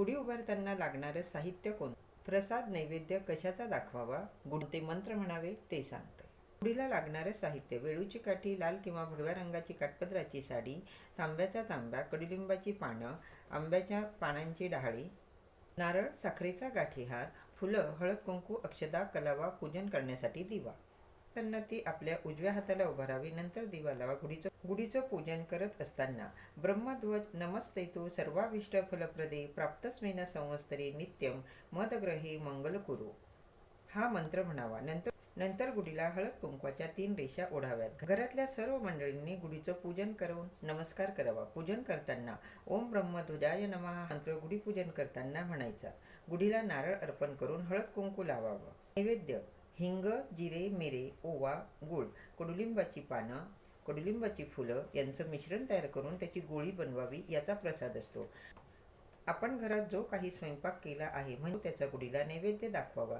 गुढी उभारताना लागणारं साहित्य कोण? प्रसाद नैवेद्य कशाचा दाखवावा? गुणते मंत्र म्हणावे ते सांगते. गुढीला लागणारं साहित्य वेळूची काठी लाल किंवा भगव्या रंगाची काटपदराची साडी तांब्याचा तांब्या कडुलिंबाची पानं आंब्याच्या पानांची डहाळी नारळ साखरेचा गाठीहार फुलं हळद कुंकू अक्षदा कलावा पूजन करण्यासाठी दिवा. त्यांना ती आपल्या उजव्या हाताला उभारावी नंतर दिवा लावा गुढीचं गुढीचं पूजन करत असताना ब्रह्मध्वज नमस्तेतु सर्वाविष्ट फलप्रदे प्राप्तस्मेन संवत्सरे नित्यम मदग्रही मंगल कुरु हा मंत्र म्हणावा. नंतर नंतर गुढीला हळद कुंकवाच्या तीन रेषा ओढाव्यात. घरातल्या सर्व मंडळींनी गुढीचं पूजन करून नमस्कार करावा. पूजन करताना ओम ब्रह्मध्वजाय नमः मंत्र गुढी पूजन करताना म्हणायचा. गुढीला नारळ अर्पण करून हळद कुंकू लावावं. नैवेद्य हिंग जिरे मिरे ओवा गुळ कडुलिंबाची पानं कडुलिंबाची फुलं यांचं मिश्रण तयार करून त्याची गोळी बनवावी याचा प्रसाद असतो. आपण घरात जो काही स्वयंपाक केला आहे म्हणजे त्याचा गुढीला नैवेद्य दाखवावा.